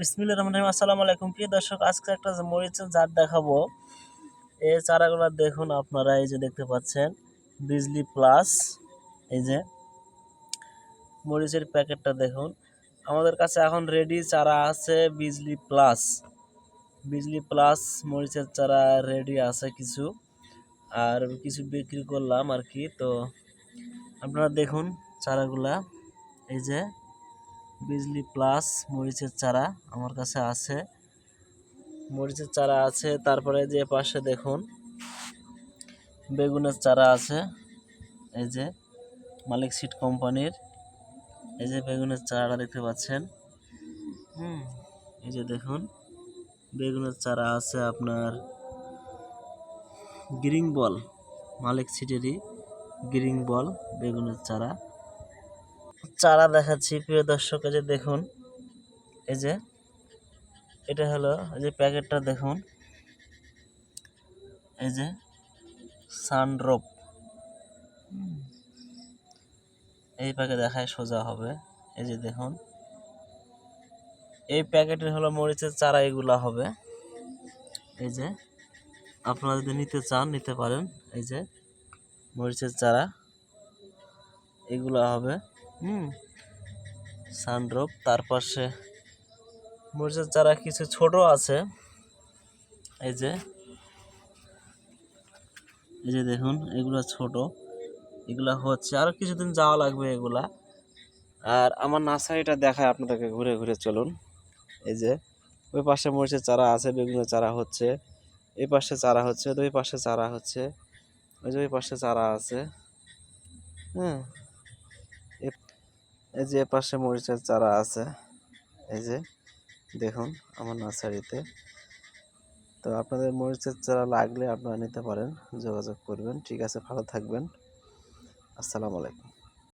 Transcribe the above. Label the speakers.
Speaker 1: বিসমিল্লাহ রহমান রহিম। আসসালামু আলাইকুম। প্রিয় দর্শক, আজকে একটা মরিচের জাত দেখাবো। এই চারাগুলো দেখুন আপনারা, এই যে দেখতে পাচ্ছেন, বিজলি প্লাস, এই যে মরিচের প্যাকেটটা দেখুন। আমাদের কাছে এখন রেডি চারা আছে বিজলি প্লাস। বিজলি প্লাস মরিচের চারা রেডি আছে কিছু। আর কিছু বিক্রি করলাম আর কি। তো আপনারা দেখুন চারাগুলা, এই যে বিজলি প্লাস মরিচের চারা আমার কাছে আছে। মরিচের চারা আছে, তারপরে যে পাশে দেখুন, বেগুনের চারা আছে। এই যে মালিক সিট কোম্পানির, এই যে বেগুনের চারাটা দেখতে পাচ্ছেন। হুম, এই যে দেখুন, বেগুনের চারা আছে আপনার গ্রিং বল, মালিক সিটেরই গ্রিন বল, বেগুনের চারা। চারা দেখাচ্ছি, প্রিয় দর্শক যে দেখুন, এই যে, এটা হলো, এই যে প্যাকেটটা দেখুন, এই যে সানড্রপ এই প্যাকেট দেখায় সোজা হবে, এই যে দেখুন, এই প্যাকেটের হলো মরিচের চারা, এগুলা হবে। এই যে, আপনারা যদি নিতে চান, নিতে পারেন, এই যে, মরিচের চারা, এগুলা হবে। হুম। সানড্রপ তার পাশে মরিচের চারা কিছু ছোট আছে, এই যে এই যে দেখুন, এগুলা ছোট। এগুলা হচ্ছে, আর কিছুদিন যাওয়া লাগবে এগুলা। আর আমার নার্সারিটা দেখায় আপনাদেরকে, ঘুরে ঘুরে চলুন। এই যে, ওই পাশে মরিচের চারা আছে, বেগুনের চারা হচ্ছে, এই পাশে চারা হচ্ছে, ওই পাশে চারা হচ্ছে, ওই যে ওই পাশে চারা আছে। হ্যাঁ। এই যে পাশে মরিচের চারা আছে, এই যে দেখুন আমার নার্সারিতে। তো আপনাদের মরিচের চারা লাগলে আপনারা নিতে পারেন, যোগাযোগ করবেন। ঠিক আছে, ভালো থাকবেন। আসসালামু আলাইকুম।